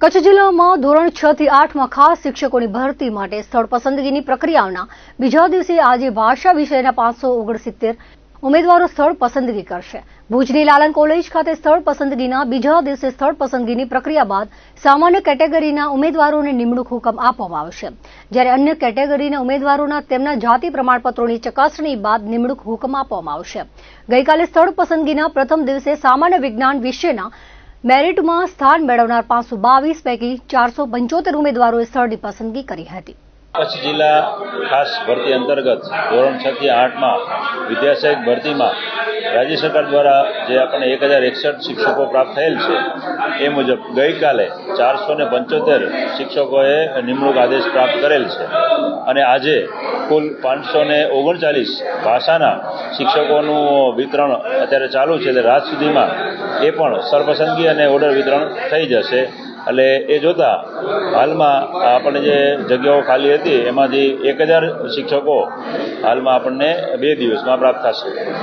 કચ્છ જિલ્લામાં ધોરણ છ થી આઠમાં ખાસ શિક્ષકોની ભરતી માટે સ્થળ પસંદગીની પ્રક્રિયાઓના બીજા દિવસે આજે ભાષા વિષયના પાંચસો ઓગણસિત્તેર ઉમેદવારો સ્થળ પસંદગી કરશે. ભુજની લાલન કોલેજ ખાતે સ્થળ પસંદગીના બીજા દિવસે સ્થળ પસંદગીની પ્રક્રિયા બાદ સામાન્ય કેટેગરીના ઉમેદવારોને નિમણૂક હુકમ આપવામાં આવશે. જ્યારે અન્ય કેટેગરીના ઉમેદવારોના તેમના જાતિ પ્રમાણપત્રોની ચકાસણી બાદ નિમણૂક હુકમ આપવામાં આવશે. ગઈકાલે સ્થળ પસંદગીના પ્રથમ દિવસે સામાન્ય વિજ્ઞાન વિષયના મેરિટમાં સ્થાન મેળવનાર પાંચસો બાવીસ પૈકી ચારસો પંચોતેર ઉમેદવારોએ સ્થળની પસંદગી કરી હતી. કચ્છ જિલ્લા ખાસ ભરતી અંતર્ગત ધોરણ છ થી આઠમાં વિદ્યાસહાયક ભરતીમાં રાજ્ય સરકાર દ્વારા જે આપણને એક હજાર એકસઠ શિક્ષકો પ્રાપ્ત થયેલ છે, એ મુજબ ગઈકાલે ચારસો ને પંચોતેર શિક્ષકોએ નિમણૂક આદેશ પ્રાપ્ત કરેલ છે. અને આજે કુલ પાંચસો ને ઓગણચાલીસ ભાષાના શિક્ષકોનું વિતરણ અત્યારે ચાલુ છે એટલે રાત સુધીમાં એ પણ સરપસંદગી અને ઓર્ડર વિતરણ થઈ જશે. એટલે એ જોતાં હાલમાં આપણે જે જગ્યાઓ ખાલી હતી, એમાંથી એક હજાર શિક્ષકો હાલમાં આપણને બે દિવસમાં પ્રાપ્ત થશે.